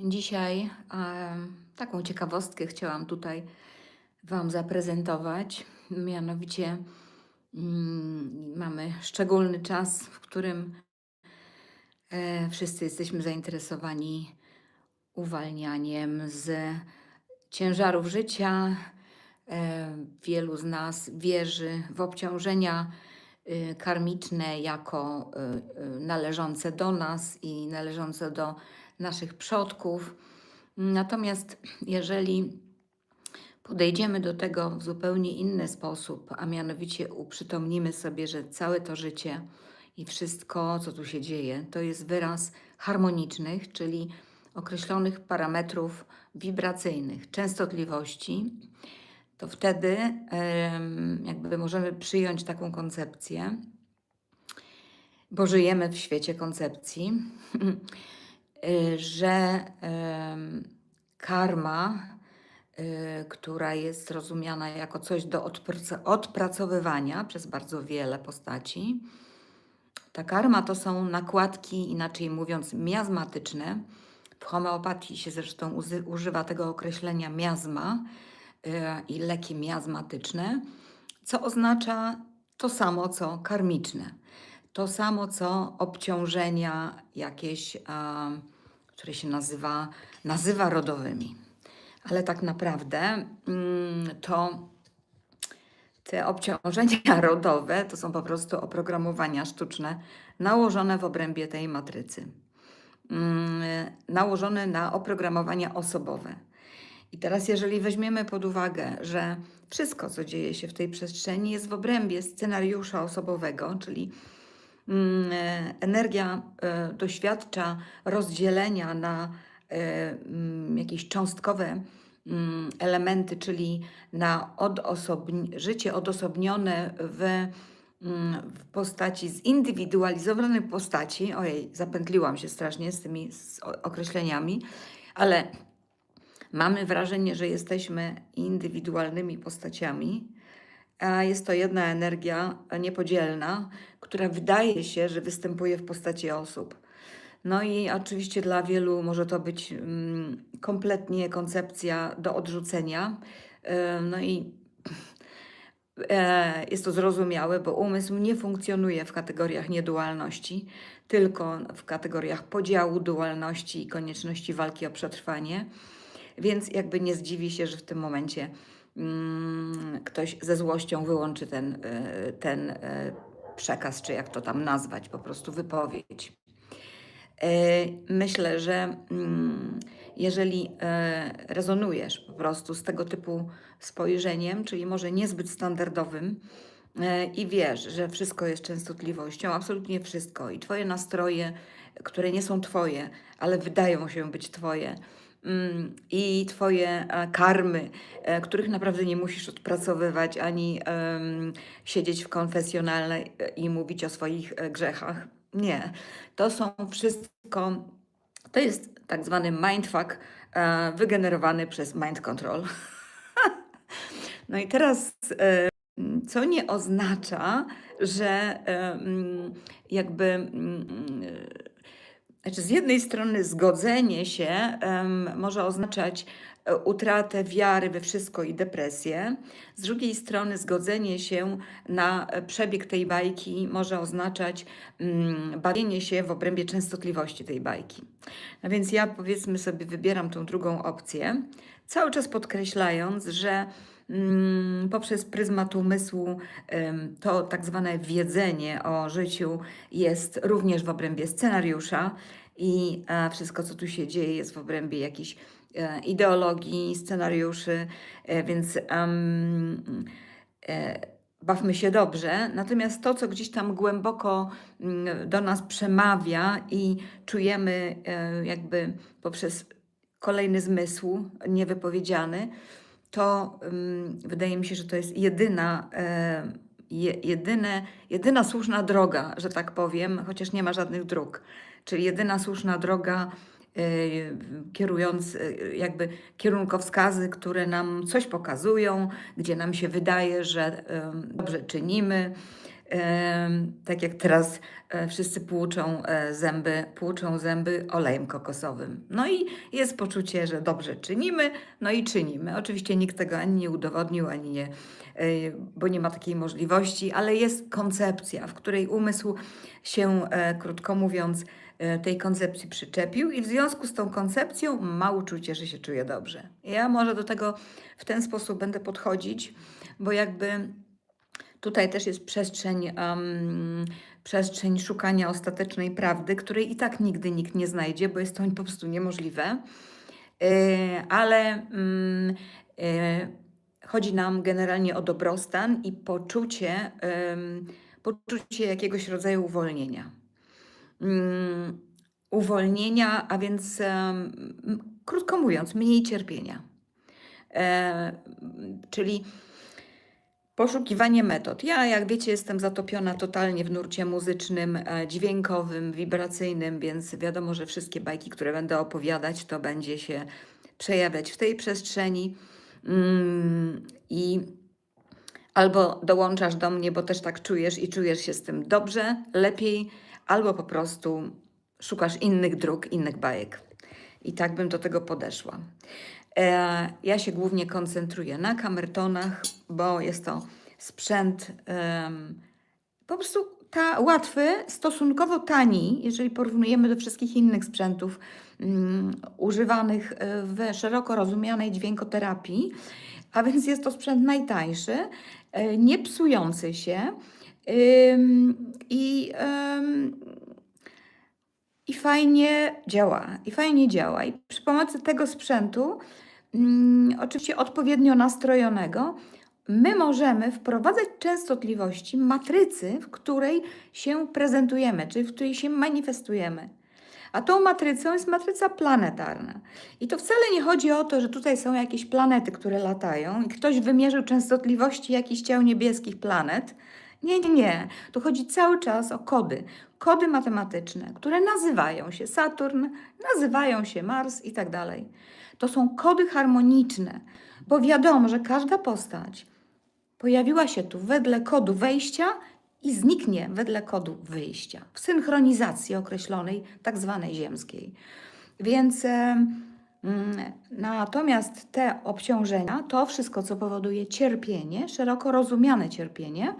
Dzisiaj taką ciekawostkę chciałam tutaj Wam zaprezentować. Mianowicie mm, mamy szczególny czas, w którym e, wszyscy jesteśmy zainteresowani uwalnianiem z ciężarów życia. E, wielu z nas wierzy w obciążenia y, karmiczne jako y, y, należące do nas i należące do naszych przodków. Natomiast jeżeli podejdziemy do tego w zupełnie inny sposób, a mianowicie uprzytomnimy sobie, że całe to życie i wszystko, co tu się dzieje, to jest wyraz harmonicznych, czyli określonych parametrów wibracyjnych, częstotliwości, to wtedy jakby możemy przyjąć taką koncepcję, bo żyjemy w świecie koncepcji, że em, karma, y, która jest rozumiana jako coś do odpraco- odpracowywania przez bardzo wiele postaci, ta karma to są nakładki, inaczej mówiąc, miazmatyczne. W homeopatii się zresztą używa tego określenia miazma y, i leki miazmatyczne, co oznacza to samo co karmiczne. To samo co obciążenia jakieś, które się nazywa, nazywa rodowymi. Ale tak naprawdę mm, to te obciążenia rodowe to są po prostu oprogramowania sztuczne nałożone w obrębie tej matrycy. Mm, nałożone na oprogramowania osobowe. I teraz, jeżeli weźmiemy pod uwagę, że wszystko, co dzieje się w tej przestrzeni, jest w obrębie scenariusza osobowego, czyli energia e, doświadcza rozdzielenia na e, mm, jakieś cząstkowe mm, elementy, czyli na odosobni- życie odosobnione w, mm, w postaci zindywidualizowanej postaci. Ojej, zapętliłam się strasznie z tymi określeniami, ale mamy wrażenie, że jesteśmy indywidualnymi postaciami, a jest to jedna energia niepodzielna, która wydaje się, że występuje w postaci osób. No i oczywiście dla wielu może to być mm, kompletnie koncepcja do odrzucenia. No i e, jest to zrozumiałe, bo umysł nie funkcjonuje w kategoriach niedualności, tylko w kategoriach podziału, dualności i konieczności walki o przetrwanie. Więc jakby nie zdziwi się, że w tym momencie ktoś ze złością wyłączy ten, e, ten e, przekaz, czy jak to tam nazwać, po prostu wypowiedź. E, Myślę, że mm, jeżeli rezonujesz po prostu z tego typu spojrzeniem, czyli może niezbyt standardowym, i wiesz, że wszystko jest częstotliwością, absolutnie wszystko, i Twoje nastroje, które nie są Twoje, ale wydają się być Twoje, mm, i Twoje e, karmy, e, których naprawdę nie musisz odpracowywać ani siedzieć w konfesjonalnej e, i mówić o swoich e, grzechach. Nie. To są wszystko, to jest tak zwany mindfuck wygenerowany przez mind control. No i teraz, co nie oznacza, że mm, jakby mm, znaczy z jednej strony zgodzenie się em, może oznaczać e, utratę wiary we wszystko i depresję. Z drugiej strony zgodzenie się na e, przebieg tej bajki może oznaczać mm, bawienie się w obrębie częstotliwości tej bajki. No więc ja powiedzmy sobie wybieram tą drugą opcję, cały czas podkreślając, że poprzez pryzmat umysłu to tak zwane wiedzenie o życiu jest również w obrębie scenariusza i wszystko, co tu się dzieje, jest w obrębie jakichś e, ideologii, scenariuszy, e, więc e, bawmy się dobrze. Natomiast to, co gdzieś tam głęboko mm, do nas przemawia i czujemy jakby poprzez kolejny zmysł niewypowiedziany, to wydaje mi się, że to jest jedyna, je, jedyne, jedyna słuszna droga, że tak powiem, chociaż nie ma żadnych dróg. Czyli jedyna słuszna droga, e, kierując e, jakby kierunkowskazy, które nam coś pokazują, gdzie nam się wydaje, że dobrze czynimy, Tak jak teraz e, wszyscy płuczą e, zęby, płuczą zęby olejem kokosowym. No i jest poczucie, że dobrze czynimy, no i czynimy. Oczywiście nikt tego ani nie udowodnił, ani nie, e, bo nie ma takiej możliwości, ale jest koncepcja, w której umysł się, krótko mówiąc, tej koncepcji przyczepił i w związku z tą koncepcją ma uczucie, że się czuje dobrze. Ja może do tego w ten sposób będę podchodzić, bo jakby tutaj też jest przestrzeń, em, przestrzeń szukania ostatecznej prawdy, której i tak nigdy nikt nie znajdzie, bo jest to po prostu niemożliwe. E, ale e, chodzi nam generalnie o dobrostan i poczucie, em, poczucie jakiegoś rodzaju uwolnienia. Mm, uwolnienia, a więc m, krótko mówiąc, mniej cierpienia. E, czyli poszukiwanie metod. Ja, jak wiecie, jestem zatopiona totalnie w nurcie muzycznym, e, dźwiękowym, wibracyjnym, więc wiadomo, że wszystkie bajki, które będę opowiadać, to będzie się przejawiać w tej przestrzeni. Mm, I albo dołączasz do mnie, bo też tak czujesz i czujesz się z tym dobrze, lepiej, albo po prostu szukasz innych dróg, innych bajek. I tak bym do tego podeszła. E, ja się głównie koncentruję na kamertonach, bo jest to sprzęt em, po prostu ta, łatwy, stosunkowo tani, jeżeli porównujemy do wszystkich innych sprzętów mm, używanych e, w szeroko rozumianej dźwiękoterapii. A więc jest to sprzęt najtańszy, e, nie psujący się ym, i, ym, i fajnie działa. I fajnie działa. I przy pomocy tego sprzętu, mm, oczywiście odpowiednio nastrojonego, my możemy wprowadzać częstotliwości matrycy, w której się prezentujemy, czyli w której się manifestujemy. A tą matrycą jest matryca planetarna. I to wcale nie chodzi o to, że tutaj są jakieś planety, które latają i ktoś wymierzył częstotliwości jakichś ciał niebieskich planet. Nie, nie, nie. Tu chodzi cały czas o kody. Kody matematyczne, które nazywają się Saturn, nazywają się Mars i tak dalej. To są kody harmoniczne, bo wiadomo, że każda postać pojawiła się tu wedle kodu wejścia i zniknie wedle kodu wyjścia, w synchronizacji określonej, tak zwanej ziemskiej. Więc mm, natomiast te obciążenia, to wszystko, co powoduje cierpienie, szeroko rozumiane cierpienie,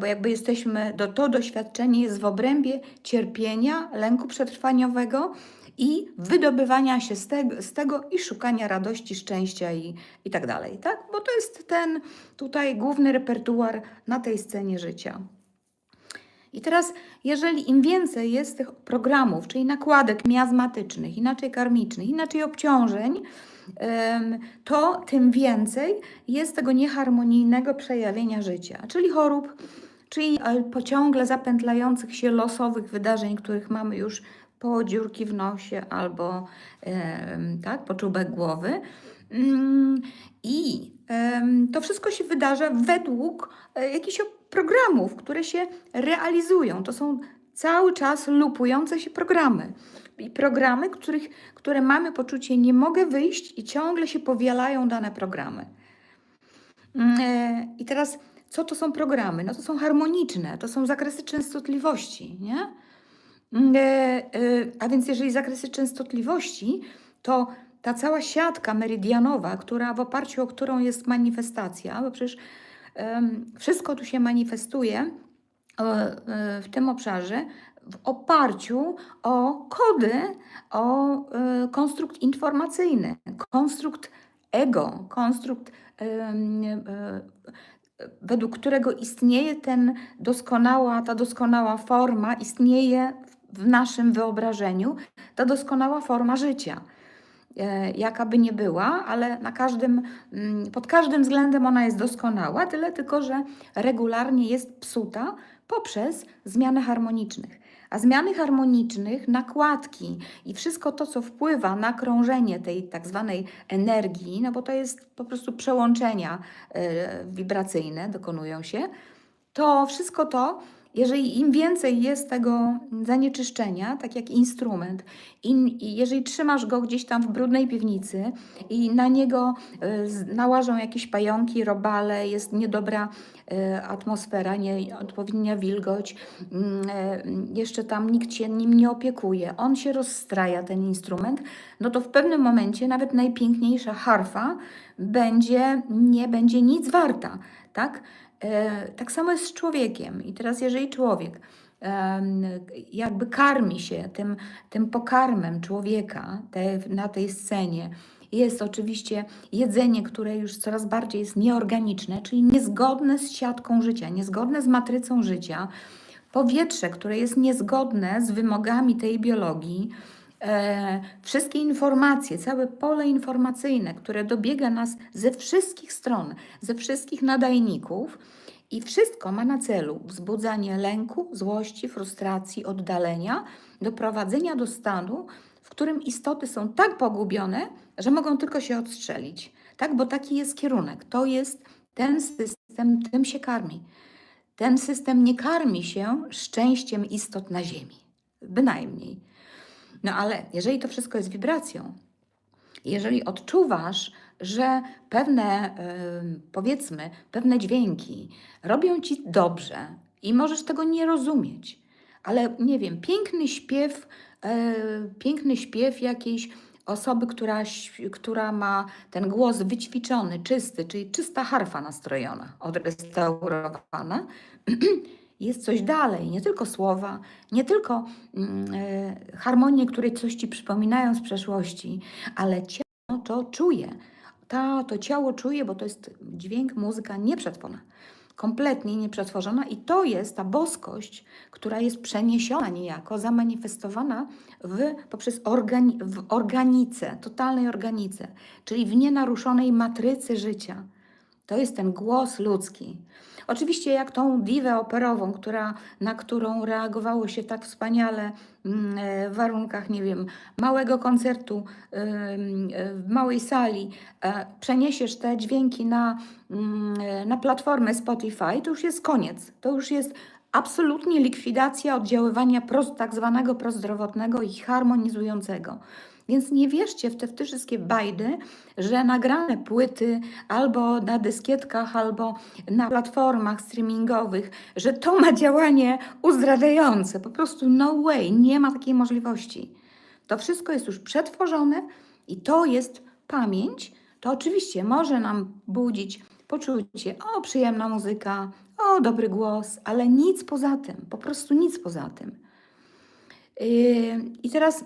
bo jakby jesteśmy, do, to doświadczenie jest w obrębie cierpienia, lęku przetrwaniowego i wydobywania się z tego, z tego i szukania radości, szczęścia i, i tak dalej, tak? Bo to jest ten tutaj główny repertuar na tej scenie życia. I teraz, jeżeli im więcej jest tych programów, czyli nakładek miazmatycznych, inaczej karmicznych, inaczej obciążeń, to tym więcej jest tego nieharmonijnego przejawienia życia, czyli chorób, czyli e, po ciągle zapętlających się losowych wydarzeń, których mamy już po dziurki w nosie albo tak, po czubek głowy. Mm, I to wszystko się wydarza według e, jakichś programów, które się realizują. To są cały czas lupujące się programy. I programy, których, które mamy poczucie, nie mogę wyjść i ciągle się powielają dane programy. Mm, e, I teraz, co to są programy? No to są harmoniczne, to są zakresy częstotliwości, nie? Mm, e, e, A więc jeżeli zakresy częstotliwości, to ta cała siatka meridianowa, która w oparciu o którą jest manifestacja, bo przecież wszystko tu się manifestuje w tym obszarze w oparciu o kody, o e, konstrukt informacyjny, konstrukt ego, konstrukt em, e, według którego istnieje ten doskonała, ta doskonała forma, istnieje w naszym wyobrażeniu ta doskonała forma życia. E, Jaka by nie była, ale na każdym, mm, pod każdym względem ona jest doskonała, tyle tylko, że regularnie jest psuta poprzez zmiany harmonicznych. A zmiany harmonicznych, nakładki i wszystko to, co wpływa na krążenie tej tak zwanej energii, no bo to jest po prostu przełączenia e, wibracyjne, dokonują się, to wszystko to jeżeli im więcej jest tego zanieczyszczenia, tak jak instrument, i, jeżeli trzymasz go gdzieś tam w brudnej piwnicy i na niego z- nałażą jakieś pająki, robale, jest niedobra y, atmosfera, nie odpowiednia wilgoć, mm, e, jeszcze tam nikt się nim nie opiekuje, on się rozstraja, ten instrument, no to w pewnym momencie nawet najpiękniejsza harfa będzie, nie będzie nic warta, tak? E, Tak samo jest z człowiekiem. I teraz, jeżeli człowiek jakby karmi się tym, tym pokarmem człowieka te, na tej scenie, jest oczywiście jedzenie, które już coraz bardziej jest nieorganiczne, czyli niezgodne z siatką życia, niezgodne z matrycą życia, powietrze, które jest niezgodne z wymogami tej biologii, wszystkie informacje, całe pole informacyjne, które dobiega nas ze wszystkich stron, ze wszystkich nadajników, i wszystko ma na celu wzbudzanie lęku, złości, frustracji, oddalenia, doprowadzenia do stanu, w którym istoty są tak pogubione, że mogą tylko się odstrzelić. Tak, bo taki jest kierunek. To jest ten system, tym się karmi. Ten system nie karmi się szczęściem istot na Ziemi. Bynajmniej. No ale jeżeli to wszystko jest wibracją, jeżeli odczuwasz, że pewne, powiedzmy, pewne dźwięki robią ci dobrze i możesz tego nie rozumieć, ale nie wiem, piękny śpiew, e, piękny śpiew jakiejś osoby, która, która ma ten głos wyćwiczony, czysty, czyli czysta harfa nastrojona, odrestaurowana, jest coś dalej, nie tylko słowa, nie tylko e, harmonie, które coś ci przypominają z przeszłości, ale ciało to czuje. Ta, to ciało czuje, bo to jest dźwięk, muzyka nieprzetworzona. Kompletnie nieprzetworzona i to jest ta boskość, która jest przeniesiona niejako, zamanifestowana w, poprzez organi, w organice, totalnej organice, czyli w nienaruszonej matrycy życia. To jest ten głos ludzki. Oczywiście jak tą diwę operową, która, na którą reagowało się tak wspaniale mm, e, w warunkach, nie wiem, małego koncertu ym, e, w małej sali, e, przeniesiesz te dźwięki na, mm, e, na platformę Spotify, to już jest koniec. To już jest absolutnie likwidacja oddziaływania pros, tak zwanego prozdrowotnego i harmonizującego. Więc nie wierzcie w te, w te wszystkie bajdy, że nagrane płyty albo na dyskietkach, albo na platformach streamingowych, że to ma działanie uzdrawiające. Po prostu no way, nie ma takiej możliwości. To wszystko jest już przetworzone i to jest pamięć. To oczywiście może nam budzić poczucie, o, przyjemna muzyka, o, dobry głos, ale nic poza tym, po prostu nic poza tym. Yy, I teraz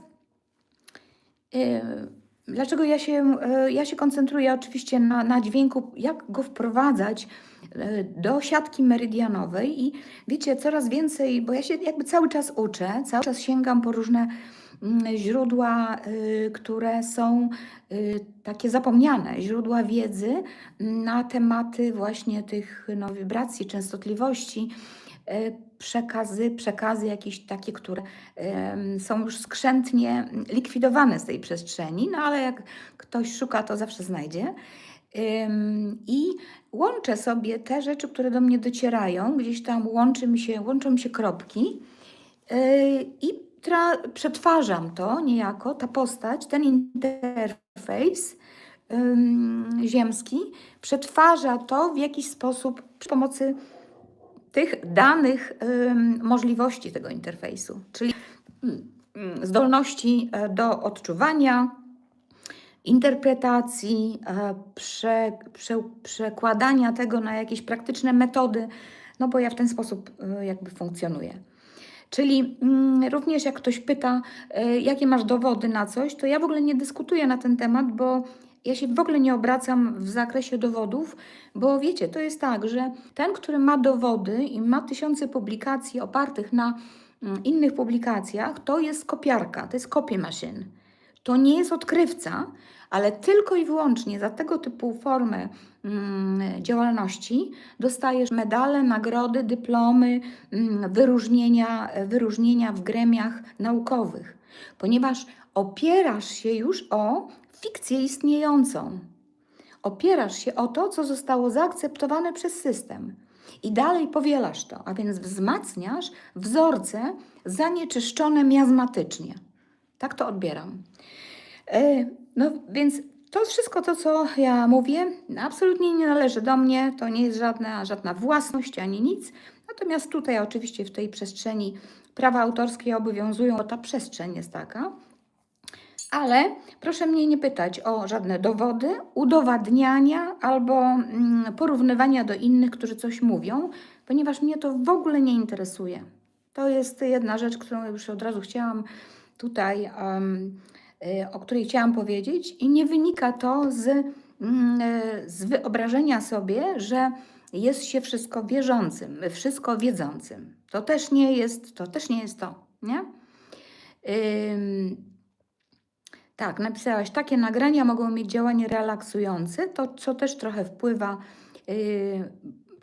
Dlaczego ja się, yy, ja się koncentruję oczywiście na, na dźwięku, jak go wprowadzać yy, do siatki meridianowej i wiecie, coraz więcej, bo ja się jakby cały czas uczę, cały czas sięgam po różne mm, źródła, yy, które są yy, takie zapomniane, źródła wiedzy na tematy właśnie tych no, wibracji, częstotliwości, yy, przekazy, przekazy jakieś takie, które są już skrzętnie likwidowane z tej przestrzeni, no ale jak ktoś szuka, to zawsze znajdzie. I łączę sobie te rzeczy, które do mnie docierają, gdzieś tam łączy mi się, łączą mi się kropki yy, i przetwarzam to niejako, ta postać, ten interfejs ziemski, przetwarza to w jakiś sposób przy pomocy tych danych możliwości tego interfejsu, czyli mm, mm, zdolności e, do odczuwania, interpretacji, e, prze, prze, przekładania tego na jakieś praktyczne metody, no bo ja w ten sposób e, jakby funkcjonuję. Czyli mm, również jak ktoś pyta, jakie masz dowody na coś, to ja w ogóle nie dyskutuję na ten temat, bo ja się w ogóle nie obracam w zakresie dowodów, bo wiecie, to jest tak, że ten, który ma dowody i ma tysiące publikacji opartych na mm, innych publikacjach, to jest kopiarka, to jest copy machine. To nie jest odkrywca, ale tylko i wyłącznie za tego typu formę mm, działalności dostajesz medale, nagrody, dyplomy, mm, wyróżnienia, wyróżnienia w gremiach naukowych, ponieważ opierasz się już o fikcję istniejącą. Opierasz się o to, co zostało zaakceptowane przez system. i dalej powielasz to, a więc wzmacniasz wzorce zanieczyszczone miazmatycznie. Tak to odbieram. E, No więc to wszystko to, co ja mówię, absolutnie nie należy do mnie, to nie jest żadna, żadna własność ani nic. Natomiast tutaj oczywiście w tej przestrzeni prawa autorskie obowiązują, bo ta przestrzeń jest taka. Ale proszę mnie nie pytać o żadne dowody, udowadniania albo mm, porównywania do innych, którzy coś mówią, ponieważ mnie to w ogóle nie interesuje. To jest jedna rzecz, którą już od razu chciałam tutaj, y, o której chciałam powiedzieć, i nie wynika to z, mm, y, z wyobrażenia sobie, że jest się wszystko wierzącym, wszystko wiedzącym. To też nie jest to, też nie jest to, nie? Tak, napisałaś, takie nagrania mogą mieć działanie relaksujące, to co też trochę wpływa. Yy,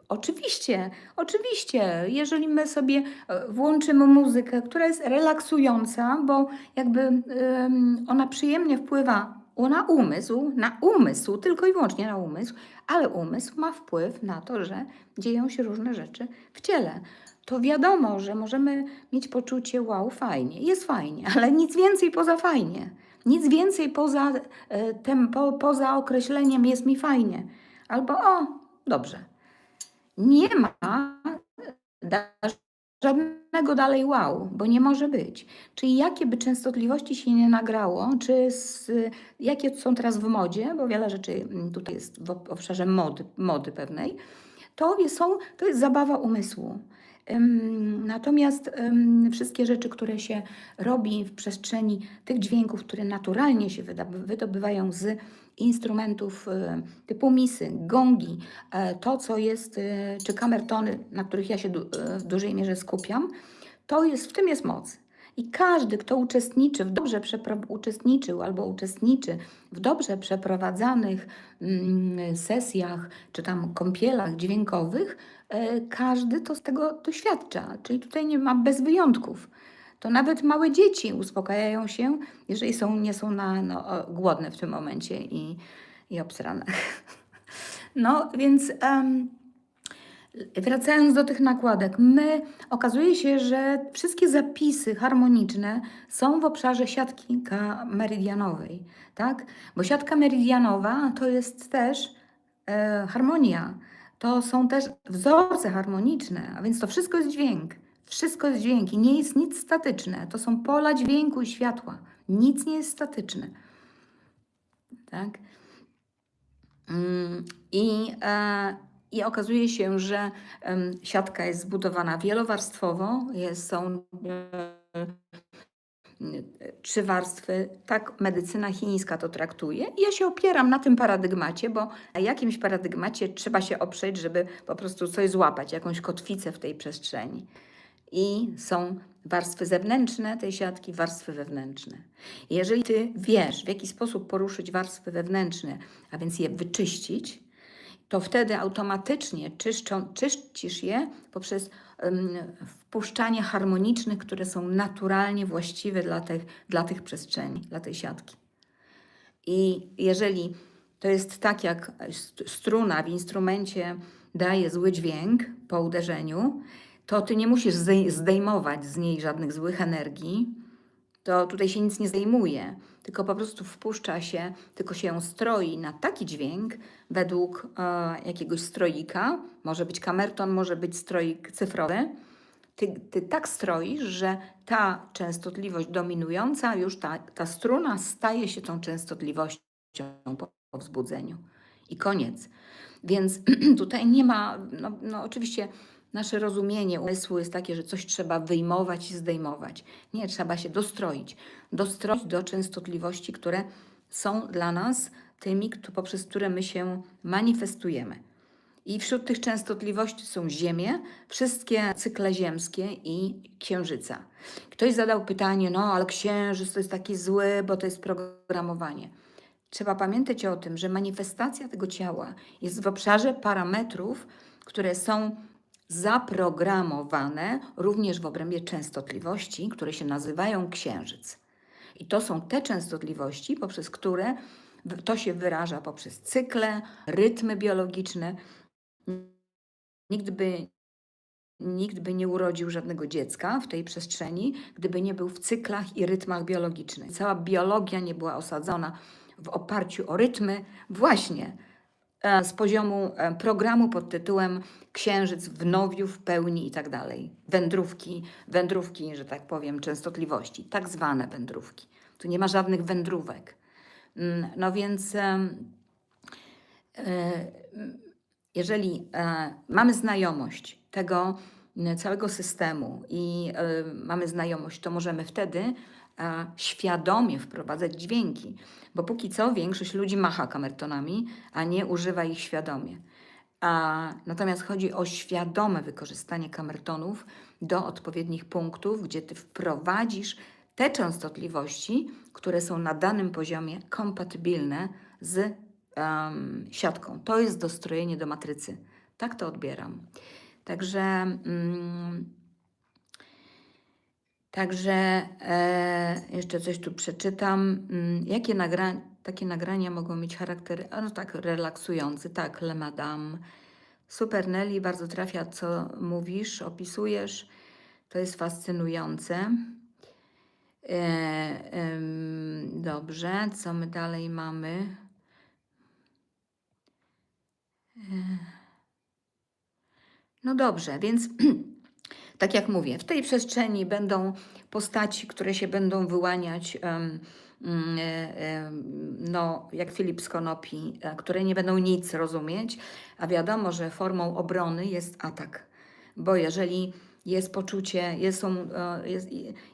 oczywiście, oczywiście, jeżeli my sobie e, włączymy muzykę, która jest relaksująca, bo jakby ym, ona przyjemnie wpływa na umysł, na umysł, tylko i wyłącznie na umysł, ale umysł ma wpływ na to, że dzieją się różne rzeczy w ciele. To wiadomo, że możemy mieć poczucie, wow, fajnie, jest fajnie, ale nic więcej poza fajnie. Nic więcej poza, e, tym, po, poza określeniem jest mi fajnie. Albo o, dobrze. Nie ma żadnego dalej wow, bo nie może być. Czyli jakie by częstotliwości się nie nagrało, czy z, jakie są teraz w modzie, bo wiele rzeczy mm, tutaj jest w ob- obszarze mody, mody pewnej, to, są, to jest zabawa umysłu. Natomiast wszystkie rzeczy, które się robi w przestrzeni tych dźwięków, które naturalnie się wydobywają z instrumentów y, typu misy, gongi, e, to co jest, y, czy kamertony, na których ja się w dużej mierze skupiam, to jest, w tym jest moc. I każdy, kto uczestniczy w dobrze uczestniczył albo uczestniczy w dobrze przeprowadzanych mm, sesjach czy tam kąpielach dźwiękowych, e, każdy to z tego doświadcza. Czyli tutaj nie ma bez wyjątków. To nawet małe dzieci uspokajają się, jeżeli są, nie są na, no, głodne w tym momencie i, i obsrane. No więc. em, Wracając do tych nakładek, my okazuje się, że wszystkie zapisy harmoniczne są w obszarze siatki meridianowej, tak? Bo siatka meridianowa to jest też e, harmonia, to są też wzorce harmoniczne, a więc to wszystko jest dźwięk. Wszystko jest dźwięk i nie jest nic statyczne. To są pola dźwięku i światła. Nic nie jest statyczne. Tak? Mm, I, e, I okazuje się, że siatka jest zbudowana wielowarstwowo. Jest, są e, trzy warstwy. Tak medycyna chińska to traktuje. I ja się opieram na tym paradygmacie, bo na jakimś paradygmacie trzeba się oprzeć, żeby po prostu coś złapać, jakąś kotwicę w tej przestrzeni. I są warstwy zewnętrzne tej siatki, warstwy wewnętrzne. Jeżeli ty wiesz, w jaki sposób poruszyć warstwy wewnętrzne, a więc je wyczyścić, to wtedy automatycznie czyszczą, czyścisz je poprzez wpuszczanie harmonicznych, które są naturalnie właściwe dla tych, dla tych przestrzeni, dla tej siatki. I jeżeli to jest tak, jak st- struna w instrumencie daje zły dźwięk po uderzeniu, to ty nie musisz zdej- zdejmować z niej żadnych złych energii, to tutaj się nic nie zdejmuje, tylko po prostu wpuszcza się, tylko się ją stroi na taki dźwięk według e, jakiegoś stroika. Może być kamerton, może być stroik cyfrowy. Ty, ty tak stroisz, że ta częstotliwość dominująca, już ta, ta struna staje się tą częstotliwością po, po wzbudzeniu. I koniec. Więc tutaj nie ma, no, no oczywiście nasze rozumienie umysłu jest takie, że coś trzeba wyjmować i zdejmować. Nie, trzeba się dostroić. Dostroić do częstotliwości, które są dla nas tymi, poprzez które my się manifestujemy. I wśród tych częstotliwości są Ziemie, wszystkie cykle ziemskie i Księżyca. Ktoś zadał pytanie, no ale Księżyc to jest taki zły, bo to jest programowanie. Trzeba pamiętać o tym, że manifestacja tego ciała jest w obszarze parametrów, które są zaprogramowane również w obrębie częstotliwości, które się nazywają księżyc. I to są te częstotliwości, poprzez które to się wyraża poprzez cykle, rytmy biologiczne. nikt by, nikt by nie urodził żadnego dziecka w tej przestrzeni, gdyby nie był w cyklach i rytmach biologicznych. Cała biologia nie była osadzona w oparciu o rytmy właśnie z poziomu e, programu pod tytułem Księżyc w nowiu, w pełni i tak dalej. Wędrówki, wędrówki, że tak powiem, częstotliwości, tak zwane wędrówki. Tu nie ma żadnych wędrówek. Mm, No więc e, jeżeli e, mamy znajomość tego m, całego systemu i e, mamy znajomość, to możemy wtedy e, świadomie wprowadzać dźwięki, bo póki co większość ludzi macha kamertonami, a nie używa ich świadomie. A, natomiast chodzi o świadome wykorzystanie kamertonów do odpowiednich punktów, gdzie ty wprowadzisz te częstotliwości, które są na danym poziomie kompatybilne z em, siatką. To jest dostrojenie do matrycy. Tak to odbieram. Także, mm, także e, jeszcze coś tu przeczytam. Mm, jakie nagra takie nagrania mogą mieć charakter, no tak, relaksujący? Tak, Le Madame. Super Nelly, bardzo trafia, co mówisz, opisujesz. To jest fascynujące. E, dobrze, co my dalej mamy? E, no dobrze, więc tak jak mówię, w tej przestrzeni będą postaci, które się będą wyłaniać, mm, e, no, jak Filip z Konopi, e, które nie będą nic rozumieć, a wiadomo, że formą obrony jest atak. Bo jeżeli jest poczucie, jest, e, jest,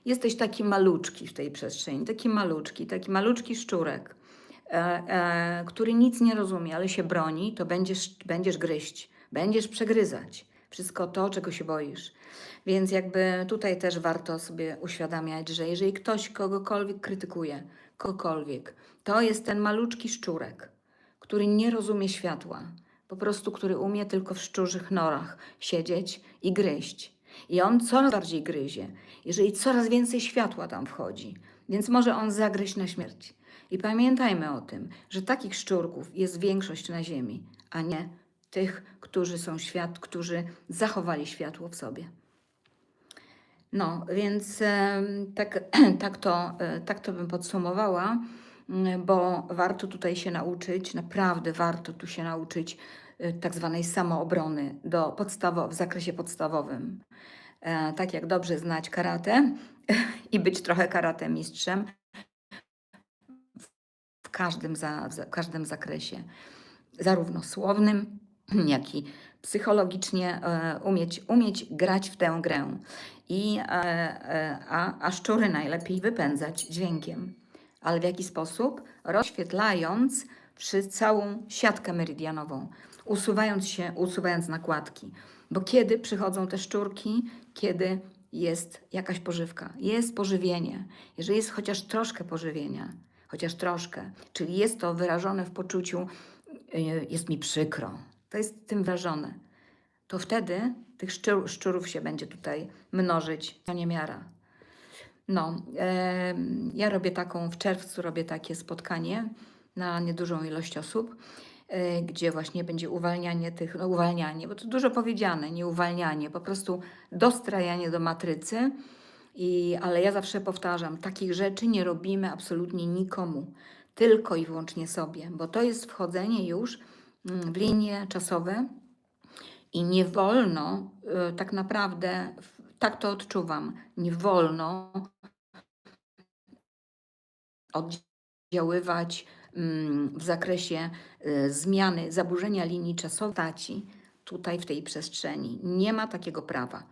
jesteś taki maluczki w tej przestrzeni, taki maluczki, taki maluczki szczurek, który nic nie rozumie, ale się broni, to będziesz, będziesz gryźć, będziesz przegryzać wszystko to, czego się boisz. Więc jakby tutaj też warto sobie uświadamiać, że jeżeli ktoś kogokolwiek krytykuje, kogokolwiek, to jest ten maluczki szczurek, który nie rozumie światła, po prostu który umie tylko w szczurzych norach siedzieć i gryźć. I on coraz bardziej gryzie, jeżeli coraz więcej światła tam wchodzi, więc może on zagryźć na śmierć. I pamiętajmy o tym, że takich szczurków jest większość na Ziemi, a nie tych, którzy są świat, którzy zachowali światło w sobie. No, więc tak, tak, to, e, tak to bym podsumowała, mm, bo warto tutaj się nauczyć, naprawdę warto tu się nauczyć e, tak zwanej samoobrony do podstawo, w zakresie podstawowym. E, Tak jak dobrze znać karate i być trochę karate mistrzem w każdym, za, w każdym zakresie, zarówno słownym, jak i psychologicznie e, umieć, umieć grać w tę grę. I, e, e, a, a szczury najlepiej wypędzać dźwiękiem. Ale w jaki sposób? Rozświetlając przy całą siatkę meridianową, usuwając się, usuwając nakładki. Bo kiedy przychodzą te szczurki? Kiedy jest jakaś pożywka, jest pożywienie. Jeżeli jest chociaż troszkę pożywienia, chociaż troszkę, czyli jest to wyrażone w poczuciu, jest mi przykro, to jest tym wyrażone, to wtedy tych szczur, szczurów się będzie tutaj mnożyć, to nie miara. No, em, ja robię taką, w czerwcu robię takie spotkanie na niedużą ilość osób, e, gdzie właśnie będzie uwalnianie tych, no uwalnianie, bo to dużo powiedziane, nie uwalnianie, po prostu dostrajanie do matrycy. I, ale ja zawsze powtarzam, takich rzeczy nie robimy absolutnie nikomu, tylko i wyłącznie sobie, bo to jest wchodzenie już w linie czasowe i nie wolno, y, tak naprawdę, tak to odczuwam, nie wolno oddziaływać mm, w zakresie y, zmiany, zaburzenia linii czasowej tutaj w tej przestrzeni. Nie ma takiego prawa.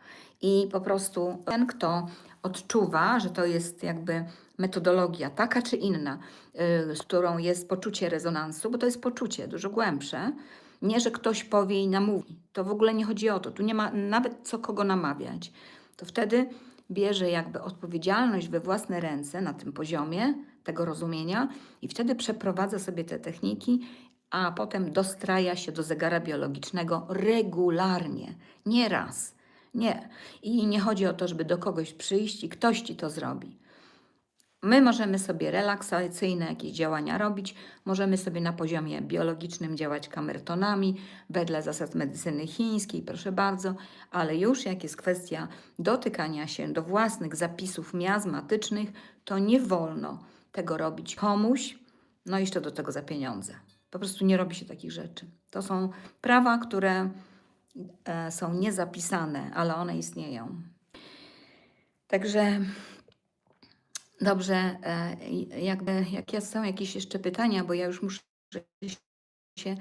I po prostu ten, kto odczuwa, że to jest jakby metodologia taka czy inna, y, z którą jest poczucie rezonansu, bo to jest poczucie dużo głębsze, nie, że ktoś powie i namówi. To w ogóle nie chodzi o to. Tu nie ma nawet co kogo namawiać. To wtedy bierze jakby odpowiedzialność we własne ręce na tym poziomie tego rozumienia i wtedy przeprowadza sobie te techniki, a potem dostraja się do zegara biologicznego regularnie, nie raz. Nie. I nie chodzi o to, żeby do kogoś przyjść i ktoś ci to zrobi. My możemy sobie relaksacyjne jakieś działania robić, możemy sobie na poziomie biologicznym działać kamertonami wedle zasad medycyny chińskiej, proszę bardzo, ale już jak jest kwestia dotykania się do własnych zapisów miazmatycznych, to nie wolno tego robić komuś, no i jeszcze do tego za pieniądze. Po prostu nie robi się takich rzeczy. To są prawa, które e, są niezapisane, ale one istnieją. Także dobrze, e, jakby, jak są jakieś jeszcze pytania, bo ja już muszę się